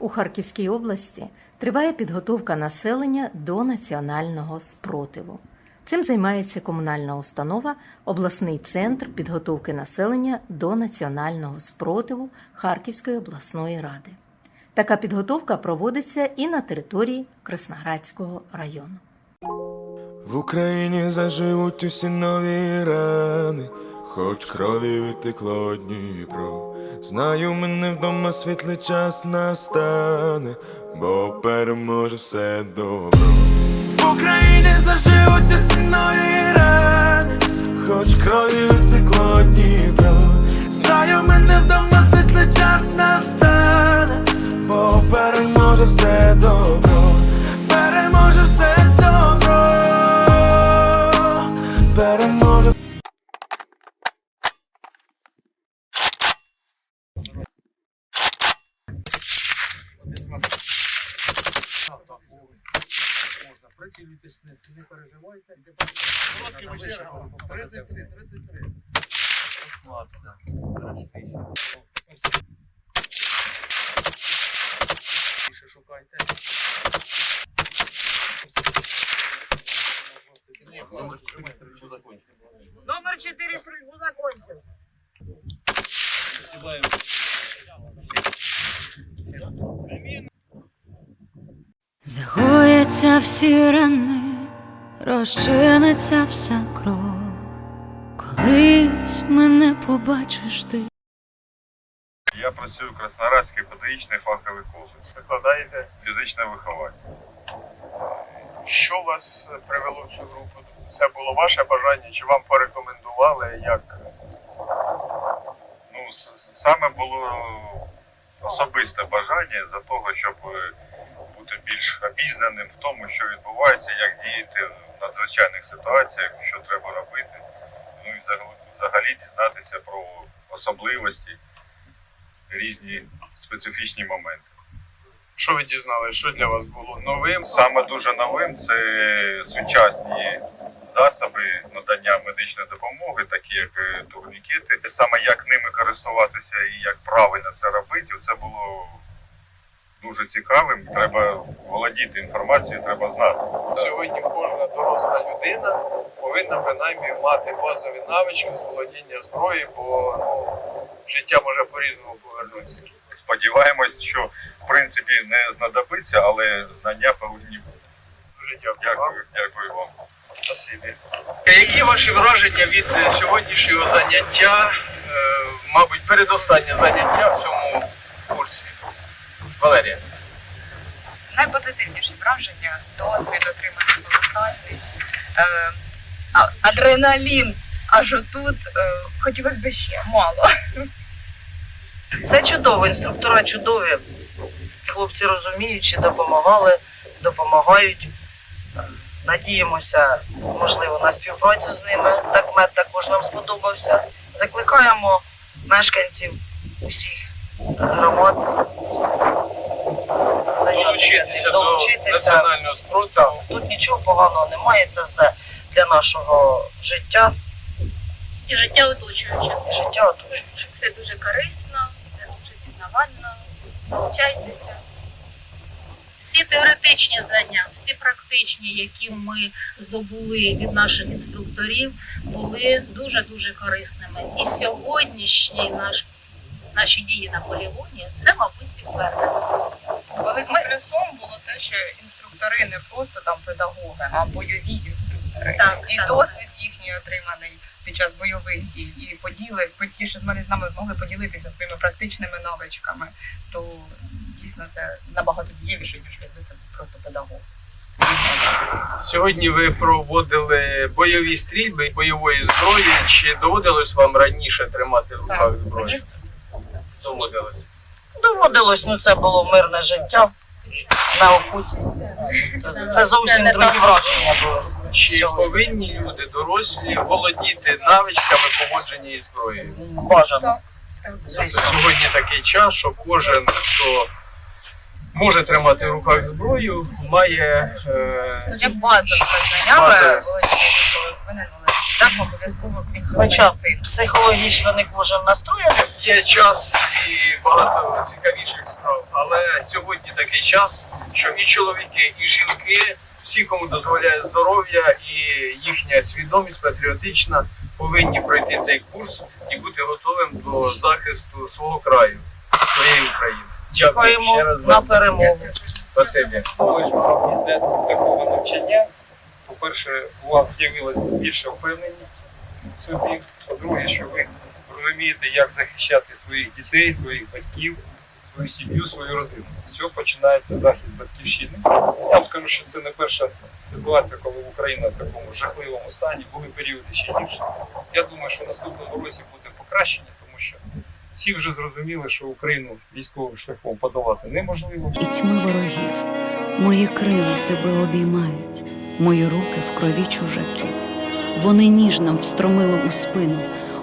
У Харківській області триває підготовка населення до національного спротиву. Цим займається комунальна установа Обласний центр підготовки населення до національного спротиву Харківської обласної ради. Така підготовка проводиться і на території Красноградського району. В Україні заживуть усі нові рани, хоч крові витекло Дніпро. Знаю, мене вдома світлий час настане, бо переможе все добро. В Україні заживуть усі рани, хоч крові витекло Дніпро. Знаю, мене вдома світлий час настане, бо переможе все добро, переможе все Можна не, не переживайте. Короткими чергами. 33, 33. Більше шукайте. Номер 4 стрельбу закончил. Загояться всі рани, розчиниться вся кров. Колись мене побачиш ти. Я працюю в Краснодарський педагогічний фаховий коледж. Викладаєте фізичне виховання. Що вас привело в цю групу? Це було ваше бажання, чи вам порекомендували? Як Ну, саме було особисте бажання за того, щоб е, бути більш обізнаним в тому, що відбувається, як діяти в надзвичайних ситуаціях, що треба робити. Ну і взагалі, дізнатися про особливості, різні специфічні моменти. що ви дізналися? Що для вас було новим? Саме дуже новим це сучасні засоби надання медичної допомоги, такі як е, турнікети. Саме як ними користуватися і як правильно це робити, це було дуже цікавим. Треба володіти інформацією, треба знати. Сьогодні кожна доросла людина повинна принаймні мати базові навички з володіння зброї, бо ну, життя може по-різному повернутися. Сподіваємось, що в принципі не знадобиться, але знання повинні бути. Дуже дякую. Дякую, дякую вам. Спасибі. Які ваші враження від е, сьогоднішнього заняття? Е, Мабуть, передостаннє заняття в цьому. Валерія. Найпозитивніші враження, досвід отриманий колосальний. Е, адреналін аж отут е, хотілося б ще мало. Все чудово, інструктора чудові. Хлопці розуміючи, допомагали, допомагають. Надіємося, можливо, на співпрацю з ними. Так мед також нам сподобався. Закликаємо мешканців усіх громад цим, Долучитися до національного спротиву. Тут нічого поганого немає, це все для нашого життя і життя оточуюче. і життя оточуюче. Все дуже корисно, все дуже пізнавально. Долучайтеся. Всі теоретичні знання, всі практичні, які ми здобули від наших інструкторів, були дуже дуже корисними. І сьогоднішній наш наші дії на полігоні це, мабуть, підтвердено. Великим плюсом було те, що інструктори не просто там педагоги, а бойові інструктори. Так, і так. досвід їхній отриманий під час бойових дій, і поділи, ті, що з мене з нами могли поділитися своїми практичними навичками, то дійсно це набагато дієвіше, ніж якби це був просто педагог. Сьогодні ви проводили бойові стрільби бойової зброї. Чи доводилось вам раніше тримати в руках зброю? Доводилось. Доводилось, ну це було мирне життя на охоті. Це зовсім другі так. враження були. Чи повинні люди дорослі володіти навичками поводження із зброєю? Бажано. Звісно. Сьогодні такий час, що кожен, хто може тримати в руках зброю, має е, Хоча б базовими знаннями Базові. володіти зброєю повинен володіти. Так обов'язково крім Хоча психологічно не кожен настроєний. є час і багато цікавіших справ. Але сьогодні такий час, що і чоловіки, і жінки, всі, кому дозволяє здоров'я і їхня свідомість патріотична, повинні пройти цей курс і бути готовим до захисту свого краю, своєї України. Дякую ще Чекаємо раз на перемогу. Спасибі. Що після такого навчання, по-перше, у вас з'явилася більша впевненість в собі. По-друге, що ви розумієте, як захищати своїх дітей, своїх батьків, свою сім'ю, свою родину. Цього починається захист батьківщини. Я вам скажу, що це не перша ситуація, коли Україна в такому жахливому стані, були періоди ще гірші. Я думаю, що наступному році буде покращення, тому що всі вже зрозуміли, що Україну військовим шляхом подолати неможливо. і тьми ворогів. Мої крила тебе обіймають, мої руки в крові чужаків. Вони ніжно встромили у спину,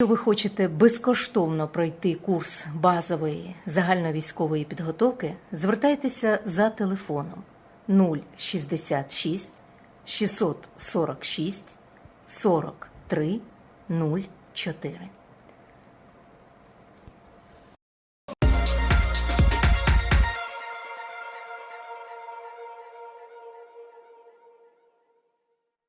Якщо ви хочете безкоштовно пройти курс базової загальновійськової підготовки, звертайтеся за телефоном 066 646 43 04.